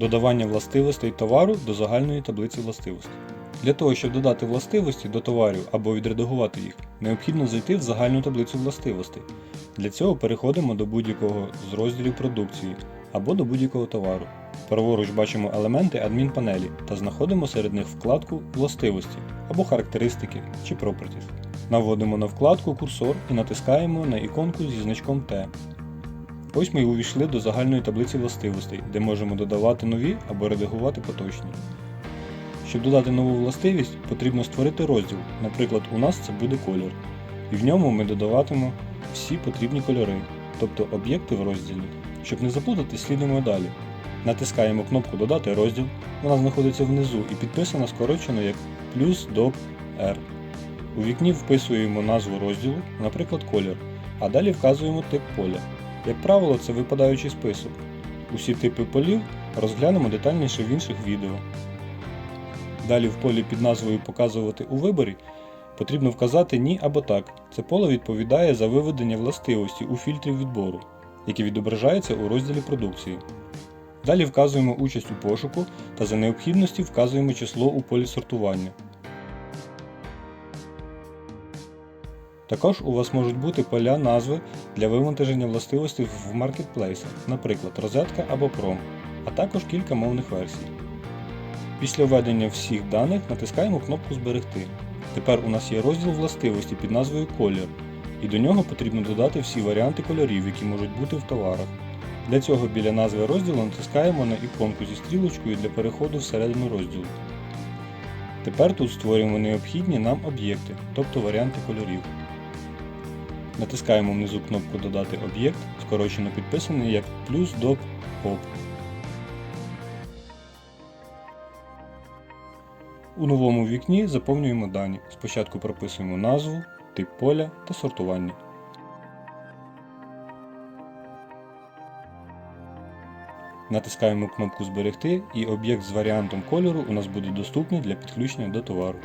Додавання властивостей товару до загальної таблиці властивостей. Для того, щоб додати властивості до товарів або відредагувати їх, необхідно зайти в загальну таблицю властивостей. Для цього переходимо до будь-якого з розділів продукції або до будь-якого товару. Праворуч бачимо елементи адмінпанелі та знаходимо серед них вкладку Властивості або характеристики чи Properties. Наводимо на вкладку курсор і натискаємо на іконку зі значком T. Ось ми і увійшли до загальної таблиці властивостей, де можемо додавати нові або редагувати поточні. Щоб додати нову властивість, потрібно створити розділ, наприклад, у нас це буде колір, і в ньому ми додаватимемо всі потрібні кольори, тобто об'єкти в розділі. Щоб не заплутатись, слідуємо далі. Натискаємо кнопку Додати розділ, вона знаходиться внизу і підписана скорочено як плюс доп R. У вікні вписуємо назву розділу, наприклад, колір, а далі вказуємо тип поля. Як правило, це випадаючий список. Усі типи полів розглянемо детальніше в інших відео. Далі в полі під назвою Показувати у виборі потрібно вказати Ні або так. Це поле відповідає за виведення властивості у фільтрі відбору, які відображаються у розділі продукції. Далі вказуємо участь у пошуку та за необхідності вказуємо число у полі сортування. Також у вас можуть бути поля назви для вивантаження властивостей в маркетплейсах, наприклад, розетка або пром, а також кілька мовних версій. Після введення всіх даних натискаємо кнопку Зберегти. Тепер у нас є розділ властивості під назвою Колір, і до нього потрібно додати всі варіанти кольорів, які можуть бути в товарах. Для цього біля назви розділу натискаємо на іконку зі стрілочкою для переходу всередину розділу. Тепер тут створюємо необхідні нам об'єкти, тобто варіанти кольорів. Натискаємо внизу кнопку Додати об'єкт, скорочено підписаний як плюс доп op. У новому вікні заповнюємо дані. Спочатку прописуємо назву, тип поля та сортування. Натискаємо кнопку Зберегти і об'єкт з варіантом кольору у нас буде доступний для підключення до товару.